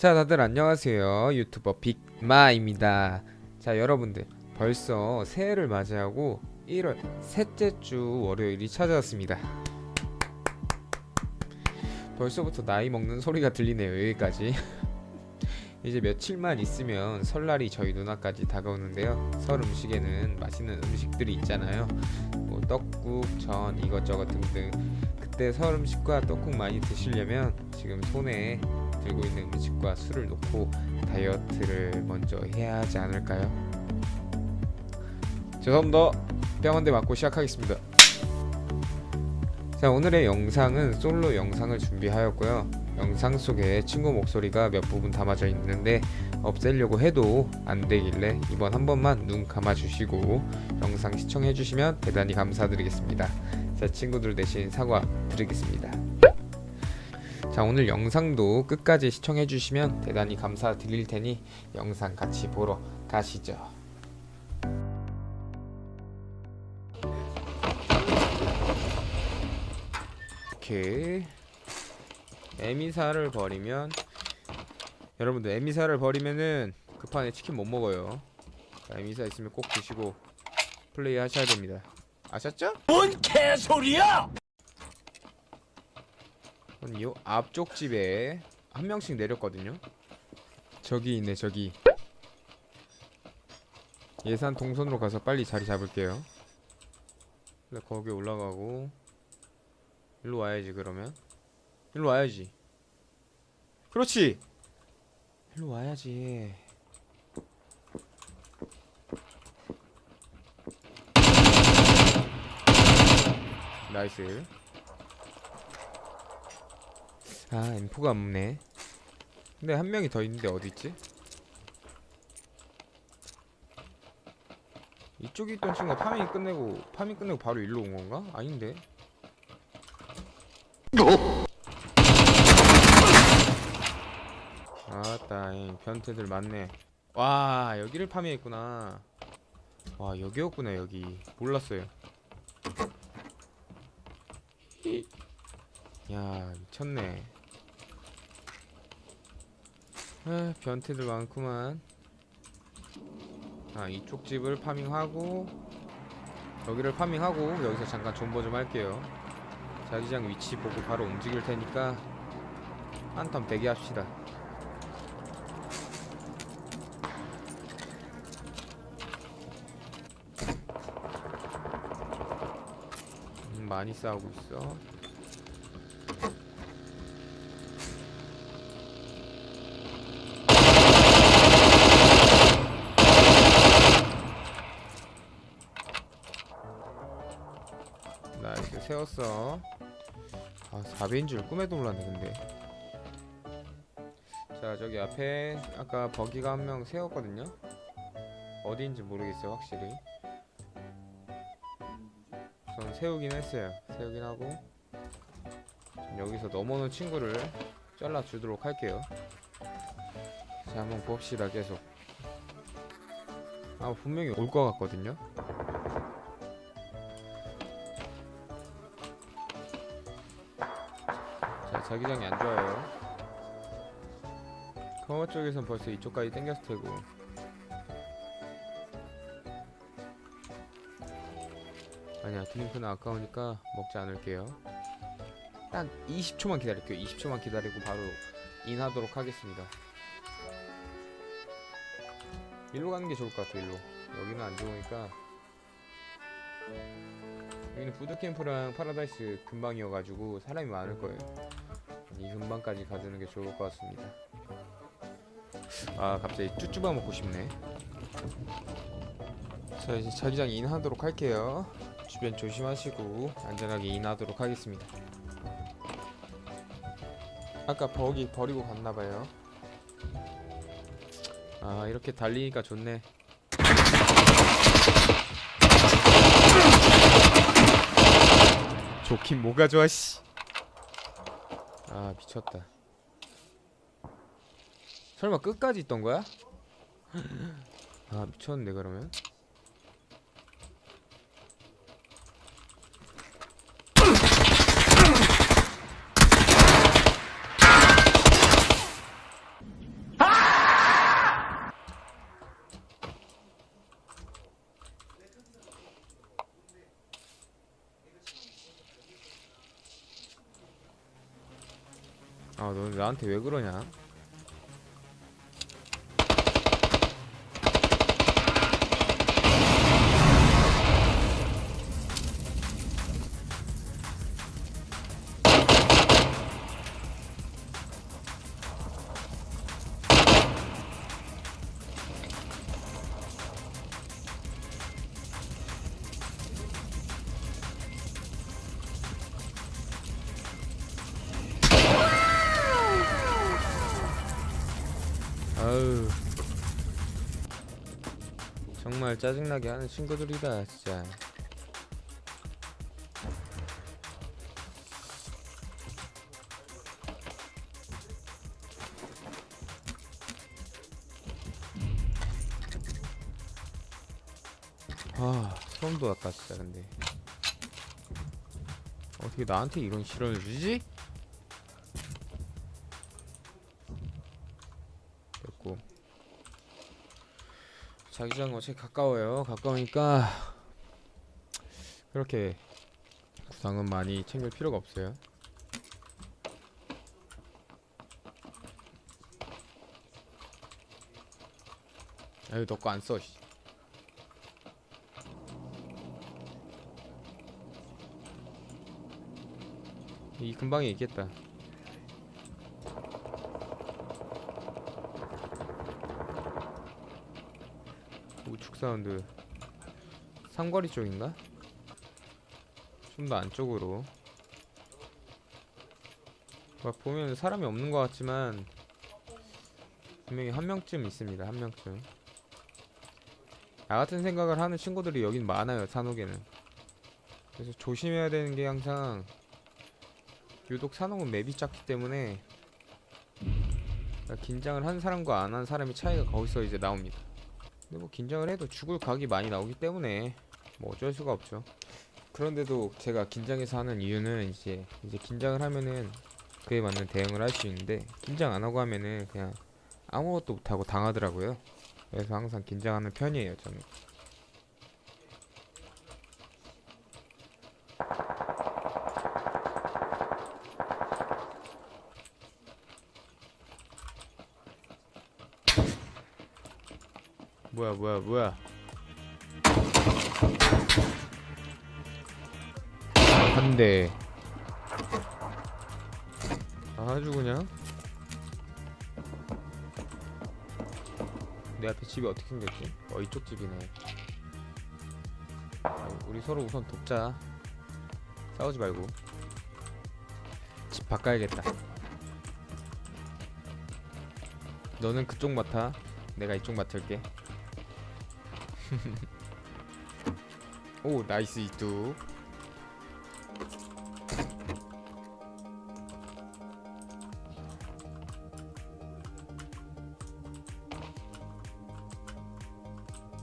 자 다들 안녕하세요. 유튜버 빅마입니다. 자 여러분들 벌써 새해를 맞이하고 1월 셋째 주 월요일이 찾아왔습니다. 벌써부터 나이 먹는 소리가 들리네요 여기까지. 이제 며칠만 있으면 설날이 저희 누나까지 다가오는데요. 설 음식에는 맛있는 음식들이 있잖아요. 뭐 떡국, 전 이것저것 등등. 그때 설 음식과 떡국 많이 드시려면 지금 손에 들고 있는 음식과 술을 놓고 다이어트를 먼저 해야 하지 않을까요? 죄송합니다. 뺨한 대 맞고 시작하겠습니다. 자 오늘의 영상은 솔로 영상을 준비하였고요. 영상 속에 친구 목소리가 몇 부분 담아져 있는데 없애려고 해도 안 되길래 이번 한 번만 눈 감아주시고 영상 시청해주시면 대단히 감사드리겠습니다. 자 친구들 대신 사과 드리겠습니다. 자 오늘 영상도 끝까지 시청해 주시면 대단히 감사드릴 테니 영상 같이 보러 가시죠. 오케이. 에미사를 버리면 여러분들 에미사를 버리면은 급한에 치킨 못 먹어요. 자, 에미사 있으면 꼭 드시고 플레이 하셔야 됩니다. 아셨죠? 뭔 개소리야! 요 앞쪽 집에 한 명씩 내렸거든요. 저기 있네 저기. 예산 동선으로 가서 빨리 자리 잡을게요. 근데 거기 올라가고 일로 와야지 그러면. 일로 와야지. 그렇지. 일로 와야지. 나이스. 아 M4가 없네. 근데 한 명이 더 있는데 어디 있지? 이쪽에 있던 친구가 파밍 끝내고 파밍 끝내고 바로 일로 온 건가? 아닌데? 아따 이 변태들 많네. 와 여기를 파밍했구나. 와 여기였구나 여기. 몰랐어요. 히. 야 미쳤네 아, 변태들 많구만. 아, 이쪽 집을 파밍하고 여기를 파밍하고 여기서 잠깐 존버 좀 할게요. 자기장 위치 보고 바로 움직일 테니까 한텀 대기합시다. 음, 많이 싸우고 있어. 세웠어. 아 4배인 줄 꿈에도 몰랐네 근데. 자 저기 앞에 아까 버기가 한 명 세웠거든요. 어디인지 모르겠어요 확실히. 전 세우긴 했어요. 세우긴 하고. 여기서 넘어오는 친구를 잘라 주도록 할게요. 자 한번 봅시다 계속. 아 분명히 올 것 같거든요 자 자기장이 안 좋아요. 커버 쪽에선 벌써 이쪽까지 땡겼을 테고. 아니야 드링크는 아까우니까 먹지 않을게요. 딱 20초만 기다릴게요. 20초만 기다리고 바로 인하도록 하겠습니다. 일로 가는 게 좋을 것 같아 일로. 여기는 안 좋으니까. 여기는 푸드캠프랑 파라다이스 근방이어가지고 사람이 많을 거예요 이 근방까지 가주는 게 좋을 것 같습니다. 아 갑자기 쭈쭈바 먹고 싶네. 자 이제 자기장 인하도록 할게요. 주변 조심하시고 안전하게 인하도록 하겠습니다. 아까 버기 버리고 갔나봐요. 아 이렇게 달리니까 좋네. 좋긴 뭐가 좋아 씨. 아 미쳤다. 설마 끝까지 있던 거야? 아 미쳤는데 그러면? 아, 너 나한테 왜 그러냐? 정말 짜증나게 하는 친구들이다 진짜 아 소름 돋았다 진짜 근데 어떻게 나한테 이런 실언을 주지? 자기장 어차피 가까워요. 가까우니까 그렇게 구상은 많이 챙길 필요가 없어요. 아유 너거 안 써 이 근방에 있겠다 사운드. 삼거리 쪽인가? 좀 더 안쪽으로. 막 보면 사람이 없는 것 같지만 분명히 한 명쯤 있습니다 한 명쯤. 나 같은 생각을 하는 친구들이 여긴 많아요 산옥에는. 그래서 조심해야 되는 게 항상 유독 산옥은 맵이 작기 때문에 긴장을 한 사람과 안 한 사람의 차이가 거기서 이제 나옵니다 근데 뭐 긴장을 해도 죽을 각이 많이 나오기 때문에 뭐 어쩔 수가 없죠. 그런데도 제가 긴장해서 하는 이유는 이제 이제 긴장을 하면은 그에 맞는 대응을 할 수 있는데 긴장 안 하고 하면은 그냥 아무것도 못 하고 당하더라고요. 그래서 항상 긴장하는 편이에요, 저는. 뭐야 뭐야? 한대. 아주 그냥? 내 앞에 집이 어떻게 생겼지? 어 이쪽 집이네. 아, 우리 서로 우선 돕자. 싸우지 말고. 집 바꿔야겠다. 너는 그쪽 맡아. 내가 이쪽 맡을게 오 나이스 이뚝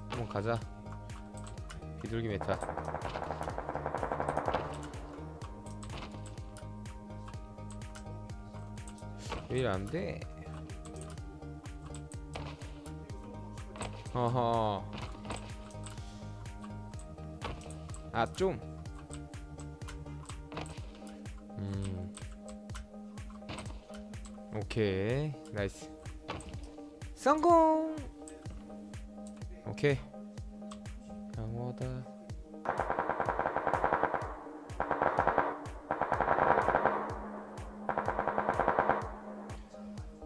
한번 가자. 비둘기 메타. 왜 이래 안돼? 어허 아 좀. 음. 오케이 나이스. 성공. 오케이. 강호다.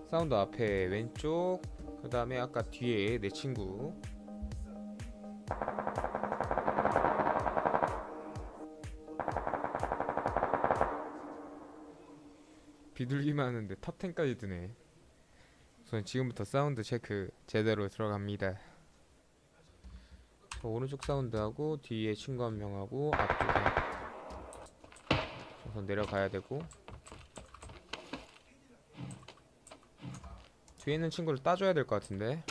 사운드 앞에 왼쪽 그 다음에 아까 뒤에 내 친구 비둘기만 하는데 탑 10까지 드네. 우선 지금부터 사운드 체크 제대로 들어갑니다. 저 오른쪽 사운드하고 뒤에 친구 한 명하고 앞쪽에. 우선 내려가야 되고. 뒤에 있는 친구를 따줘야 될 것 같은데.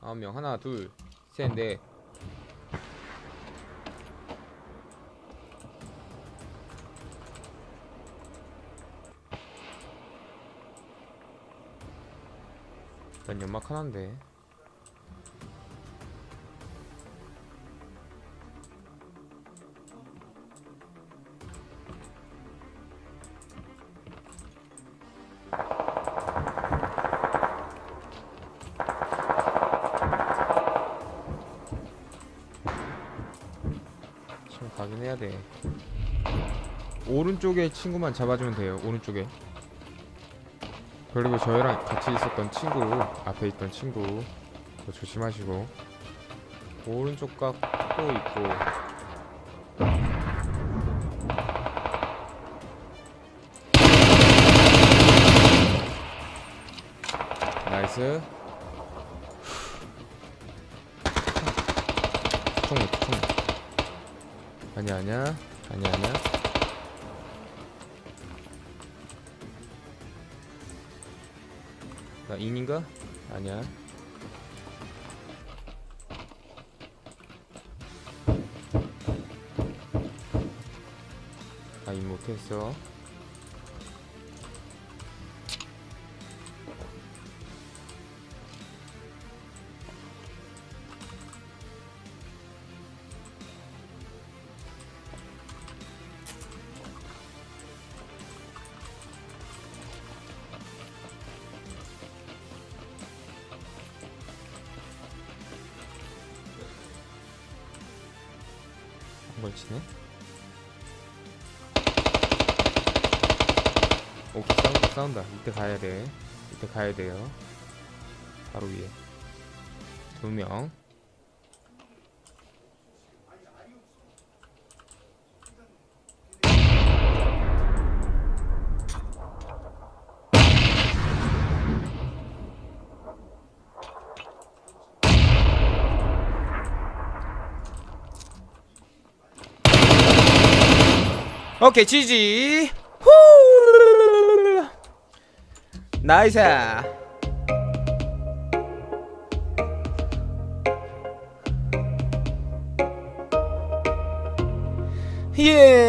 아홉 명. 하나 둘 셋넷 난 연막 하나인데. 지금 가긴 해야 돼. 오른쪽에 친구만 잡아주면 돼요 오른쪽에. 그리고 저희랑 같이 있었던 친구 앞에 있던 친구 조심하시고. 오른쪽 각도 있고. 나이스. 총이 총 아니야 아니야. 아니야 아니야 나 인인가? 아니야 아인 못했어 한번 치네. 오케이 싸운다 싸운다 이때 가야 돼. 이때 가야 돼요. 바로 위에. 두 명 오케이 지지. 후. 나이스. 예